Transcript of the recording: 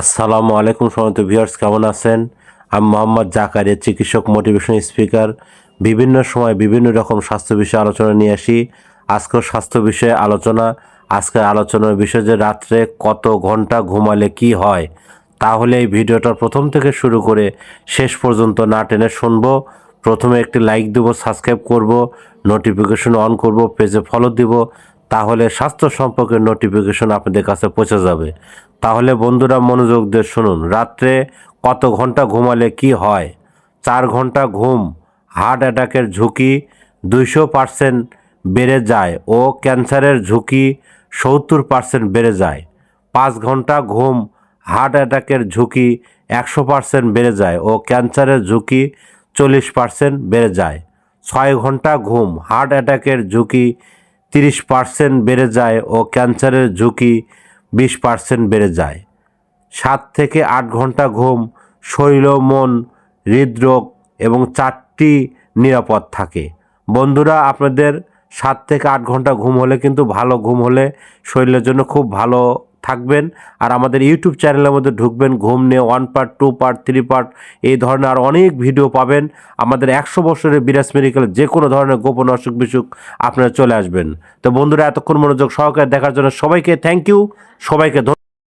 আসসালামু আলাইকুম সমস্ত ভিউয়ার্স, কেমন আছেন? আমি মোহাম্মদ জাকারিয়া, চিকিৎসক, মোটিভেশন স্পিকার। বিভিন্ন সময় বিভিন্ন রকম স্বাস্থ্য বিষয়ে আলোচনা নিয়ে আসি। আজকের স্বাস্থ্য বিষয়ে আলোচনা। আজকের আলোচনার বিষয় যে রাত্রে কত ঘণ্টা ঘুমালে কি হয়, তাহলে এই ভিডিওটা প্রথম থেকে শুরু করে শেষ পর্যন্ত না টেনে শুনব। প্রথমে একটি লাইক দেবো, সাবস্ক্রাইব করব, নোটিফিকেশন অন করব, পেজে ফলো দিব, তাহলে স্বাস্থ্য সম্পর্কে নোটিফিকেশন আপনাদের কাছে পৌঁছে যাবে। তাহলে বন্ধুরা মনোযোগ দিয়ে শুনুন। রাত্রে কত ঘণ্টা ঘুমালে কি হয়? চার ঘণ্টা ঘুম, হার্ট অ্যাটাকের ঝুঁকি দুইশো পার্সেন্ট বেড়ে যায় ও ক্যান্সারের ঝুঁকি সত্তর পার্সেন্ট বেড়ে যায়। পাঁচ ঘণ্টা ঘুম, হার্ট অ্যাটাকের ঝুঁকি একশো পার্সেন্ট বেড়ে যায় ও ক্যান্সারের ঝুঁকি চল্লিশ পার্সেন্ট বেড়ে যায়। ছয় ঘণ্টা ঘুম, হার্ট অ্যাটাকের ঝুঁকি তিরিশ পার্সেন্ট বেড়ে যায় ও ক্যান্সারের ঝুঁকি বিশ পার্সেন্ট বেড়ে যায়। সাত থেকে আট ঘণ্টা ঘুম ও মন হৃদরোগ এবং চারটি নিরাপদ থাকে। বন্ধুরা, আপনাদের সাত থেকে আট ঘণ্টা ঘুম হলে কিন্তু ভালো ঘুম হলে শরীরের জন্য খুব ভালো থাকবেন। আর আমাদের ইউটিউব চ্যানেলের মধ্যে ঢুকবেন, ঘুম নিয়ে one part two part three part এই ধরনের আর অনেক ভিডিও পাবেন। আমাদের একশো বছরের বিরাজ মেডিকেল যে কোনো ধরনের গোপন অসুখ বিসুখ আপনারা চলে আসবেন। তো বন্ধুরা, এতক্ষণ মনোযোগ সহকারে দেখার জন্য সবাইকে থ্যাংক ইউ সবাইকে